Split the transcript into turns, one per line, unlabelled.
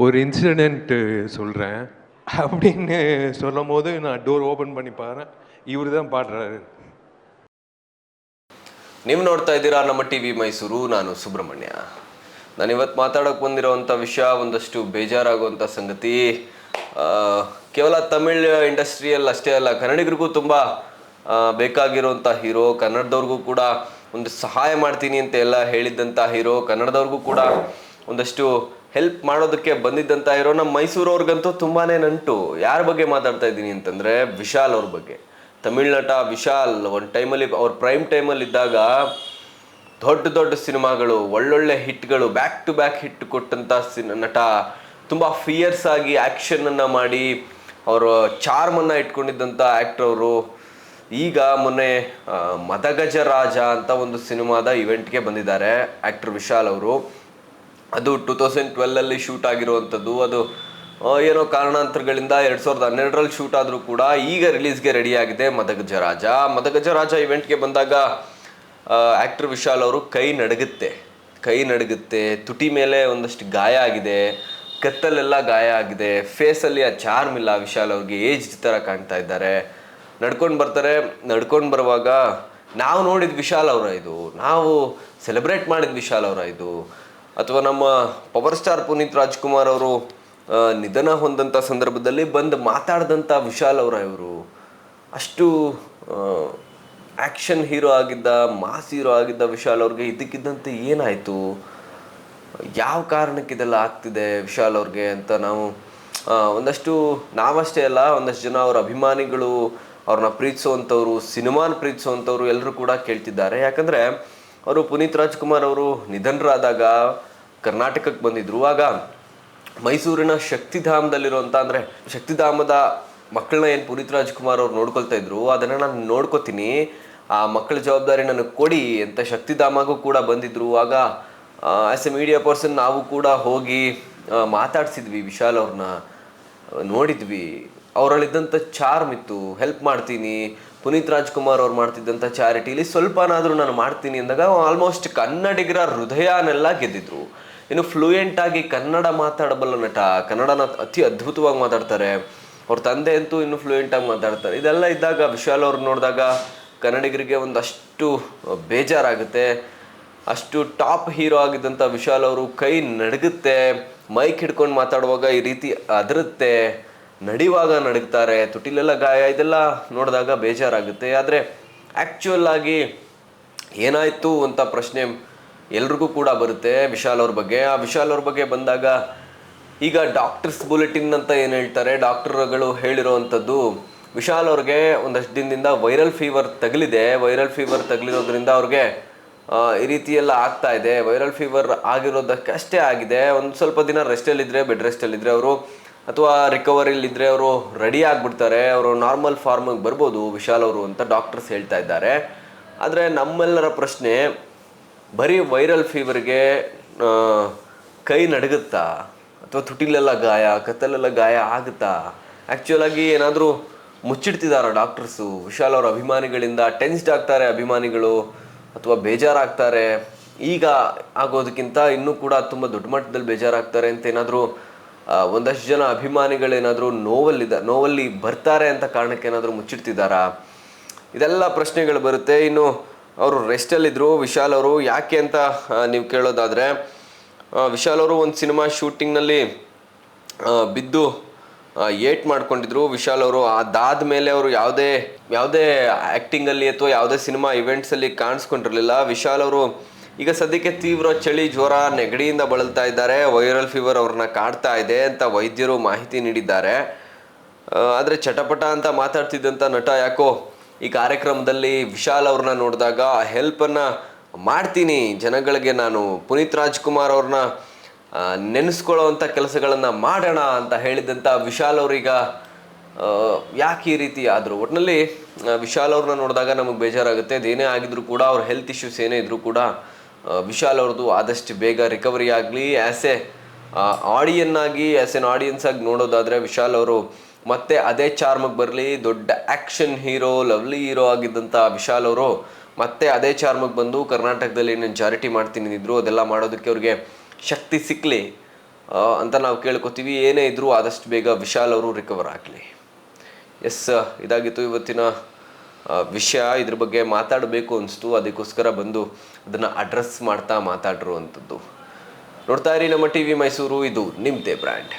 ஒரு இன்சிடென்ட் சொல்கிறேன் அப்படின்னு சொல்லும் போது நான் டோர் ஓப்பன் பண்ணி பாரு இவர் தான் பாடுறாரு
ನೀವು ನೋಡ್ತಾ ಇದ್ದೀರಾ ನಮ್ಮ ಟಿ ವಿ ಮೈಸೂರು ನಾನು ಸುಬ್ರಹ್ಮಣ್ಯ ನಾನು ಇವತ್ತು ಮಾತಾಡೋಕೆ ಬಂದಿರೋವಂಥ ವಿಷಯ ಒಂದಷ್ಟು ಬೇಜಾರಾಗುವಂಥ ಸಂಗತಿ ಆ, ಕೇವಲ ತಮಿಳ್ ಇಂಡಸ್ಟ್ರಿಯಲ್ಲಿ ಅಷ್ಟೇ ಅಲ್ಲ ಕನ್ನಡಿಗರಿಗೂ ತುಂಬ ಬೇಕಾಗಿರುವಂಥ ಹೀರೋ ಕನ್ನಡದವ್ರಿಗೂ ಕೂಡ ಒಂದು ಸಹಾಯ ಮಾಡ್ತೀನಿ ಅಂತ ಎಲ್ಲ ಹೇಳಿದ್ದಂಥ ಹೀರೋ ಕನ್ನಡದವ್ರಿಗೂ ಕೂಡ ಒಂದಷ್ಟು ಹೆಲ್ಪ್ ಮಾಡೋದಕ್ಕೆ ಬಂದಿದ್ದಂತ ಇರೋ ನಮ್ಮ ಮೈಸೂರು ಅವ್ರಿಗಂತೂ ತುಂಬಾನೇ ನಂಟು. ಯಾರ ಬಗ್ಗೆ ಮಾತಾಡ್ತಾ ಇದ್ದೀನಿ ಅಂತಂದ್ರೆ ವಿಶಾಲ್ ಅವ್ರ ಬಗ್ಗೆ. ತಮಿಳ್ ನಟ ವಿಶಾಲ್, ಒಂದು ಟೈಮಲ್ಲಿ ಅವ್ರ ಪ್ರೈಮ್ ಟೈಮಲ್ಲಿ ಇದ್ದಾಗ ದೊಡ್ಡ ದೊಡ್ಡ ಸಿನಿಮಾಗಳು, ಒಳ್ಳೊಳ್ಳೆ ಹಿಟ್ಗಳು ಬ್ಯಾಕ್ ಟು ಬ್ಯಾಕ್ ಹಿಟ್ ಕೊಟ್ಟಂಥ ಸಿನ್ ನಟ ತುಂಬ ಫಿಯರ್ಸ್ ಆಗಿ ಆ್ಯಕ್ಷನನ್ನು ಮಾಡಿ ಅವರು ಚಾರ್ಮನ್ನು ಇಟ್ಕೊಂಡಿದ್ದಂಥ ಆಕ್ಟರ್ ಅವರು. ಈಗ ಮೊನ್ನೆ ಮದಗಜ ರಾಜ ಅಂತ ಒಂದು ಸಿನಿಮಾದ ಇವೆಂಟ್ಗೆ ಬಂದಿದ್ದಾರೆ ಆಕ್ಟರ್ ವಿಶಾಲ್ ಅವರು. ಅದು ಟೂ ತೌಸಂಡ್ ಟ್ವೆಲ್ಲಲ್ಲಿ ಶೂಟ್ ಆಗಿರುವಂಥದ್ದು. ಅದು ಏನೋ ಕಾರಣಾಂತರಗಳಿಂದ ಎರಡು ಸಾವಿರದ ಹನ್ನೆರಡರಲ್ಲಿ ಶೂಟ್ ಆದರೂ ಕೂಡ ಈಗ ರಿಲೀಸ್ಗೆ ರೆಡಿಯಾಗಿದೆ ಮದಗಜ ರಾಜ. ಮದಗಜ ರಾಜ ಇವೆಂಟ್ಗೆ ಬಂದಾಗ ಆ್ಯಕ್ಟರ್ ವಿಶಾಲ್ ಅವರು ಕೈ ನಡಗುತ್ತೆ. ಕೈ ನಡಗುತ್ತೆ, ತುಟಿ ಮೇಲೆ ಒಂದಷ್ಟು ಗಾಯ ಆಗಿದೆ, ಕತ್ತಲೆಲ್ಲ ಗಾಯ ಆಗಿದೆ ಫೇಸಲ್ಲಿ ಆ ಚಾರ್ಮ್ ಇಲ್ಲ ವಿಶಾಲ್ ಅವ್ರಿಗೆ ಏಜ್ ಥರ ಕಾಣ್ತಾ ಇದ್ದಾರೆ. ನಡ್ಕೊಂಡು ಬರ್ತಾರೆ, ನಡ್ಕೊಂಡು ಬರುವಾಗ ನಾವು ನೋಡಿದ ವಿಶಾಲ್ ಅವರ ಇದು. ನಾವು ಸೆಲೆಬ್ರೇಟ್ ಮಾಡಿದ ವಿಶಾಲ್ ಅವರ ಇದು. ಅಥವಾ ನಮ್ಮ ಪವರ್ ಸ್ಟಾರ್ ಪುನೀತ್ ರಾಜ್ಕುಮಾರ್ ಅವರು ನಿಧನ ಹೊಂದಂಥ ಸಂದರ್ಭದಲ್ಲಿ ಬಂದು ಮಾತಾಡಿದಂಥ ವಿಶಾಲ್ ಅವರ ಇವರು. ಅಷ್ಟು ಆ್ಯಕ್ಷನ್ ಹೀರೋ ಆಗಿದ್ದ ಮಾಸ್ ಹೀರೋ ಆಗಿದ್ದ ವಿಶಾಲ್ ಅವ್ರಿಗೆ ಇದಕ್ಕಿದ್ದಂತೆ ಏನಾಯಿತು? ಯಾವ ಕಾರಣಕ್ಕೆ ಇದೆಲ್ಲ ಆಗ್ತಿದೆ ವಿಶಾಲ್ ಅವ್ರಿಗೆ ಅಂತ ನಾವು ಒಂದಷ್ಟು ನಾವಷ್ಟೇ ಅಲ್ಲ, ಒಂದಷ್ಟು ಜನ ಅವರ ಅಭಿಮಾನಿಗಳು ಅವ್ರನ್ನ ಪ್ರೀತಿಸುವಂಥವ್ರು ಸಿನಿಮಾನ ಪ್ರೀತಿಸುವಂಥವ್ರು ಎಲ್ಲರೂ ಕೂಡ ಕೇಳ್ತಿದ್ದಾರೆ. ಯಾಕಂದರೆ ಅವರು ಪುನೀತ್ ರಾಜ್ಕುಮಾರ್ ಅವರು ನಿಧನರಾದಾಗ ಕರ್ನಾಟಕಕ್ಕೆ ಬಂದಿದ್ರು. ಆಗ ಮೈಸೂರಿನ ಶಕ್ತಿಧಾಮದಲ್ಲಿರುವಂಥ ಅಂದರೆ ಶಕ್ತಿಧಾಮದ ಮಕ್ಕಳನ್ನ ಏನು ಪುನೀತ್ ರಾಜ್ಕುಮಾರ್ ಅವ್ರು ನೋಡ್ಕೊಳ್ತಾ ಇದ್ರು, ಅದನ್ನು ನಾನು ನೋಡ್ಕೋತೀನಿ. ಆ ಮಕ್ಕಳ ಜವಾಬ್ದಾರಿ ನನಗೆ ಕೊಡಿ ಅಂತ ಶಕ್ತಿಧಾಮಗೂ ಕೂಡ ಬಂದಿದ್ರು. ಆಗ ಆ್ಯಸ್ ಎ ಮೀಡಿಯಾ ಪರ್ಸನ್ ನಾವು ಕೂಡ ಹೋಗಿ ಮಾತಾಡ್ಸಿದ್ವಿ ವಿಶಾಲ್ ಅವ್ರನ್ನ ನೋಡಿದ್ವಿ. ಅವರಲ್ಲಿದ್ದಂಥ ಚಾರ್ಮ್ ಇತ್ತು. ಹೆಲ್ಪ್ ಮಾಡ್ತೀನಿ. ಪುನೀತ್ ರಾಜ್ಕುಮಾರ್ ಅವ್ರು ಮಾಡ್ತಿದ್ದಂಥ ಚಾರಿಟಿಲಿ ಸ್ವಲ್ಪನಾದರೂ ನಾನು ಮಾಡ್ತೀನಿ ಅಂದಾಗ ಆಲ್ಮೋಸ್ಟ್ ಕನ್ನಡಿಗರ ಹೃದಯನೆಲ್ಲ ಗೆದ್ದಿದ್ರು. ಇನ್ನು ಫ್ಲೂಯೆಂಟ್ ಆಗಿ ಕನ್ನಡ ಮಾತಾಡಬಲ್ಲ ನಟ, ಕನ್ನಡನ ಅತಿ ಅದ್ಭುತವಾಗಿ ಮಾತಾಡ್ತಾರೆ. ಅವ್ರ ತಂದೆ ಅಂತೂ ಇನ್ನು ಫ್ಲೂಯೆಂಟ್ ಆಗಿ ಮಾತಾಡ್ತಾರೆ. ಇದೆಲ್ಲ ಇದ್ದಾಗ ವಿಶಾಲ್ ಅವ್ರು ನೋಡಿದಾಗ ಕನ್ನಡಿಗರಿಗೆ ಒಂದಷ್ಟು ಬೇಜಾರಾಗುತ್ತೆ. ಅಷ್ಟು ಟಾಪ್ ಹೀರೋ ಆಗಿದ್ದಂಥ ವಿಶಾಲ್ ಅವರು ಕೈ ನಡಗುತ್ತೆ. ಮೈಕ್ ಹಿಡ್ಕೊಂಡು ಮಾತಾಡುವಾಗ ಈ ರೀತಿ ಅದರುತ್ತೆ. ನಡಿವಾಗ ನಡುಗ್ತಾರೆ ತುಟಿಲೆಲ್ಲ ಗಾಯ, ಇದೆಲ್ಲ ನೋಡಿದಾಗ ಬೇಜಾರಾಗುತ್ತೆ. ಆದರೆ ಆ್ಯಕ್ಚುಯಲ್ ಆಗಿ ಏನಾಯಿತು ಅಂತ ಪ್ರಶ್ನೆ ಎಲ್ರಿಗೂ ಕೂಡ ಬರುತ್ತೆ ವಿಶಾಲ್ ಅವ್ರ ಬಗ್ಗೆ. ಆ ವಿಶಾಲ್ ಅವ್ರ ಬಗ್ಗೆ ಬಂದಾಗ ಈಗ ಡಾಕ್ಟರ್ಸ್ ಬುಲೆಟಿನ್ ಅಂತ ಏನು ಹೇಳ್ತಾರೆ? ಡಾಕ್ಟರ್ಗಳು ಹೇಳಿರೋವಂಥದ್ದು ವಿಶಾಲ್ ಅವ್ರಿಗೆ ಒಂದಷ್ಟು ದಿನದಿಂದ ವೈರಲ್ ಫೀವರ್ ತಗಲಿದೆ. ವೈರಲ್ ಫೀವರ್ ತಗಲಿರೋದ್ರಿಂದ ಅವ್ರಿಗೆ ಈ ರೀತಿ ಎಲ್ಲ ಆಗ್ತಾ ಇದೆ. ವೈರಲ್ ಫೀವರ್ ಆಗಿರೋದಕ್ಕಷ್ಟೇ ಆಗಿದೆ. ಒಂದು ಸ್ವಲ್ಪ ದಿನ ರೆಸ್ಟಲ್ಲಿದ್ದರೆ ಬೆಡ್ ರೆಸ್ಟಲ್ಲಿದ್ದರೆ ಅವರು ಅಥವಾ ರಿಕವರಿಲಿದ್ದರೆ ಅವರು ರೆಡಿ ಆಗಿಬಿಡ್ತಾರೆ, ಅವರು ನಾರ್ಮಲ್ ಫಾರ್ಮಿಗೆ ಬರ್ಬೋದು, ವಿಶಾಲ್ ಅವರು ಅಂತ ಡಾಕ್ಟರ್ಸ್ ಹೇಳ್ತಾ ಇದ್ದಾರೆ. ಆದರೆ ನಮ್ಮೆಲ್ಲರ ಪ್ರಶ್ನೆ, ಬರೀ ವೈರಲ್ ಫೀವರ್ಗೆ ಕೈ ನಡಗುತ್ತಾ? ಅಥವಾ ತುಟಿಲೆಲ್ಲ ಗಾಯ, ಕತ್ತಲೆಲ್ಲ ಗಾಯ ಆಗುತ್ತಾ? ಆ್ಯಕ್ಚುಲಾಗಿ ಏನಾದರೂ ಮುಚ್ಚಿಡ್ತಿದಾರ ಡಾಕ್ಟರ್ಸು ವಿಶಾಲ್ ಅವರ ಅಭಿಮಾನಿಗಳಿಂದ ಟೆನ್ಸ್ಡ್ ಆಗ್ತಾರೆ ಅಭಿಮಾನಿಗಳು, ಅಥವಾ ಬೇಜಾರಾಗ್ತಾರೆ? ಈಗ ಆಗೋದಕ್ಕಿಂತ ಇನ್ನೂ ಕೂಡ ತುಂಬ ದೊಡ್ಡ ಮಟ್ಟದಲ್ಲಿ ಬೇಜಾರಾಗ್ತಾರೆ ಅಂತ ಏನಾದರೂ ಒಂದಷ್ಟು ಜನ ಅಭಿಮಾನಿಗಳೇನಾದರೂ ನೋವಲ್ಲಿದ್ದ ನೋವಲ್ಲಿ ಬರ್ತಾರೆ ಅಂತ ಕಾರಣಕ್ಕೆ ಏನಾದರೂ ಮುಚ್ಚಿಡ್ತಿದ್ದಾರಾ? ಇದೆಲ್ಲ ಪ್ರಶ್ನೆಗಳು ಬರುತ್ತೆ. ಇನ್ನು ಅವರು ರೆಸ್ಟಲ್ಲಿದ್ದರು ವಿಶಾಲ್ ಅವರು ಯಾಕೆ ಅಂತ ನೀವು ಕೇಳೋದಾದರೆ ವಿಶಾಲ್ ಅವರು ಒಂದು ಸಿನಿಮಾ ಶೂಟಿಂಗ್ನಲ್ಲಿ ಬಿದ್ದು ಏಟ್ ಮಾಡ್ಕೊಂಡಿದ್ರು. ವಿಶಾಲ್ ಅವರು ಅದಾದ ಮೇಲೆ ಅವರು ಯಾವುದೇ ಯಾವುದೇ ಆ್ಯಕ್ಟಿಂಗಲ್ಲಿ ಅಥವಾ ಯಾವುದೇ ಸಿನಿಮಾ ಇವೆಂಟ್ಸಲ್ಲಿ ಕಾಣಿಸ್ಕೊಂಡಿರಲಿಲ್ಲ. ವಿಶಾಲ್ ಅವರು ಈಗ ಸದ್ಯಕ್ಕೆ ತೀವ್ರ ಚಳಿ ಜ್ವರ ನೆಗಡಿಯಿಂದ ಬಳಲ್ತಾ ಇದ್ದಾರೆ. ವೈರಲ್ ಫೀವರ್ ಅವ್ರನ್ನ ಕಾಡ್ತಾ ಇದೆ ಅಂತ ವೈದ್ಯರು ಮಾಹಿತಿ ನೀಡಿದ್ದಾರೆ. ಆದರೆ ಚಟಪಟ ಅಂತ ಮಾತಾಡ್ತಿದ್ದಂಥ ನಟ ಯಾಕೋ? ಈ ಕಾರ್ಯಕ್ರಮದಲ್ಲಿ ವಿಶಾಲ್ ಅವ್ರನ್ನ ನೋಡಿದಾಗ ಹೆಲ್ಪನ್ನು ಮಾಡ್ತೀನಿ. ಜನಗಳಿಗೆ ನಾನು ಪುನೀತ್ ರಾಜ್ಕುಮಾರ್ ಅವ್ರನ್ನ ನೆನೆಸ್ಕೊಳ್ಳೋವಂಥ ಕೆಲಸಗಳನ್ನು ಮಾಡೋಣ ಅಂತ ಹೇಳಿದಂಥ ವಿಶಾಲ್ ಅವ್ರೀಗ ಯಾಕೆ ಈ ರೀತಿ ಆದರೂ? ಒಟ್ಟಿನಲ್ಲಿ ವಿಶಾಲ್ ಅವ್ರನ್ನ ನೋಡಿದಾಗ ನಮಗೆ ಬೇಜಾರಾಗುತ್ತೆ. ಅದೇನೇ ಆಗಿದ್ರು ಕೂಡ ಅವ್ರ ಹೆಲ್ತ್ ಇಶ್ಯೂಸ್ ಏನೇ ಇದ್ರೂ ಕೂಡ ವಿಶಾಲ್ ಅವ್ರದ್ದು ಆದಷ್ಟು ಬೇಗ ರಿಕವರಿ ಆಗಲಿ ಆ್ಯಸ್ ಎ ಆಡಿಯನ್ ಆಗಿ ಆ್ಯಸ್ ಎನ್ ಆಡಿಯನ್ಸ್ ಆಗಿ ನೋಡೋದಾದರೆ ವಿಶಾಲ್ ಅವರು ಮತ್ತೆ ಅದೇ ಚಾರ್ಮಗೆ ಬರಲಿ, ದೊಡ್ಡ ಆ್ಯಕ್ಷನ್ ಹೀರೋ ಲವ್ಲಿ ಹೀರೋ ಆಗಿದ್ದಂಥ ವಿಶಾಲ್ ಅವರು ಮತ್ತೆ ಅದೇ ಚಾರ್ಮಗೆ ಬಂದು ಕರ್ನಾಟಕದಲ್ಲಿ ನಾನು ಚಾರಿಟಿ ಮಾಡ್ತೀನಿ ಇದ್ರು ಅದೆಲ್ಲ ಮಾಡೋದಕ್ಕೆ ಅವ್ರಿಗೆ ಶಕ್ತಿ ಸಿಕ್ಕಲಿ ಅಂತ ನಾವು ಕೇಳ್ಕೊತೀವಿ. ಏನೇ ಇದ್ದರೂ ಆದಷ್ಟು ಬೇಗ ವಿಶಾಲ್ ಅವರು ರಿಕವರ್ ಆಗಲಿ. ಎಸ್ ಇದಾಗಿತ್ತು ಇವತ್ತಿನ ವಿಷಯ ಇದ್ರ ಬಗ್ಗೆ ಮಾತಾಡಬೇಕು ಅನಿಸ್ತು. ಅದಕ್ಕೋಸ್ಕರ ಬಂದು ಅದನ್ನು ಅಡ್ರೆಸ್ ಮಾಡ್ತಾ ಮಾತಾಡಿರುವಂಥದ್ದು. ನೋಡ್ತಾ ಇರಿ ನಮ್ಮ ಟಿ ವಿ ಮೈಸೂರು ಇದು ನಿಮ್ಮದೇ ಬ್ರ್ಯಾಂಡ್